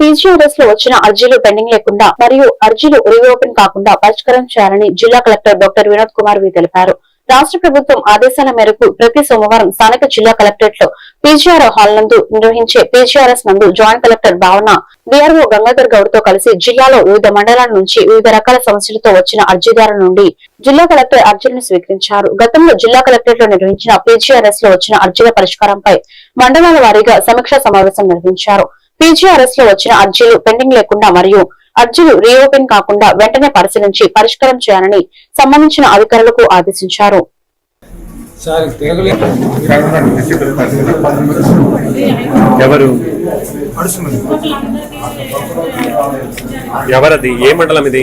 పీజీఆర్ఎస్లో వచ్చిన అర్జీలు పెండింగ్ లేకుండా మరియు అర్జీలు రీఓపెన్ కాకుండా పరిష్కారం చేయాలని జిల్లా collector doctor Vinod Kumar V తెలిపారు. రాష్ట్ర ప్రభుత్వం ఆదేశాల మేరకు ప్రతి సోమవారం స్థానిక జిల్లా కలెక్టరేట్లో పీజీఆర్ హాల్ నందు నిర్వహించే పీజీఆర్ఎస్ నందు joint collector Bhavana BRO Gangadhar గౌడ్తో కలిసి జిల్లాలో వివిధ మండలాల నుంచి వివిధ రకాల సమస్యలతో వచ్చిన అర్జీదారుల నుండి జిల్లా కలెక్టర్ అర్జీలను స్వీకరించారు. గతంలో జిల్లా కలెక్టరేట్లో నిర్వహించిన పీజీఆర్ఎస్లో వచ్చిన అర్జీల పరిష్కారంపై మండలాల వారీగా సమీక్షా సమావేశం నిర్వహించారు. పీజీఆర్ఎస్లో వచ్చిన అర్జీలు పెండింగ్ లేకుండా మరియు అర్జీలు రీఓపెన్ కాకుండా వెంటనే పరిశీలించి పరిష్కారం చేయాలని సంబంధించిన అధికారులకు ఆదేశించారు. సార్ తిరగలే ఎవరు? ఎవరది? ఏ మండలం ఇది?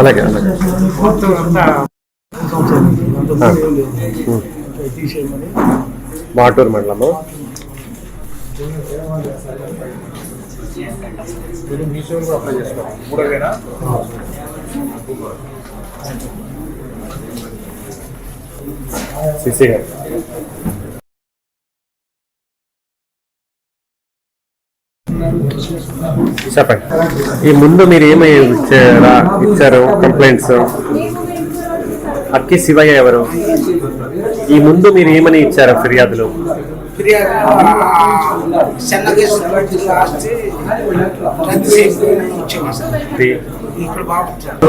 అలాగే అలాగే. మాటూరు మండలము. మీరు మీ సేవలు కూడా అప్లై చేసుకోవాలి మూడోవేనా సిసి గారు. చెప్పండి. ఈ ముందు మీరు ఏమై ఇచ్చారా? ఇచ్చారు కంప్లైంట్స్. అక్కి శివయ్య ఎవరు? ఈ ముందు మీరు ఏమని ఇచ్చారు ఫిర్యాదులు? ఫిర్యాదు చెన్నకేశ్వర తిరిగి ఆస్తి రద్దు చేసి ఇచ్చాము సార్ ఇది ఇక్కడ బాగుంటారు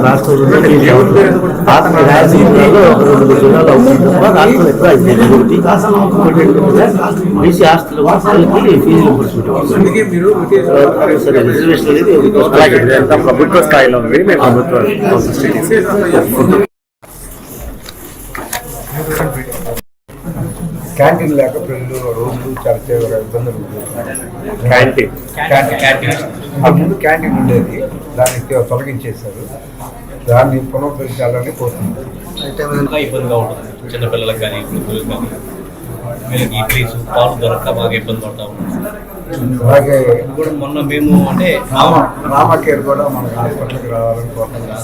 రాష్ట్రంలో ఆత్మ రాజకీయాల్లో ఒక రెండు జిల్లాలు అవుతుంది రాష్ట్రం ఎక్కువ అయిపోయింది బీసీ ఆస్తులు వాళ్ళకి ఫీజులు పడుతుంటాం అందుకే మీరు సరే రిజర్వేషన్ అనేది అలాగే ఇదంతా ప్రభుత్వ స్థాయిలో ఉంది మేము ప్రభుత్వ సృష్టి క్యాంటీన్ లేక ప్రజలు రోజులు చాలా తీవ్ర ఇబ్బందులు క్యాంటీన్ క్యాంటీన్ ముందు క్యాంటీన్ ఉండేది. దాన్ని తొ- తొలగించేశారు. దాన్ని పునరుద్ధరించాలని కోరుతున్నాను ఇంకా ఇబ్బందిగా ఉంటుంది? చిన్నపిల్లలకు కానీ వృద్ధులకు కానీ? వీళ్ళకి ఇడ్లీస్ పాలు దొరక్క బాగా ఇబ్బంది అలాగే మొన్న మేము అంటే రామ రామ కేర్ కూడా మనకి హాస్పిటల్కి రావాలని కోరుతున్నాను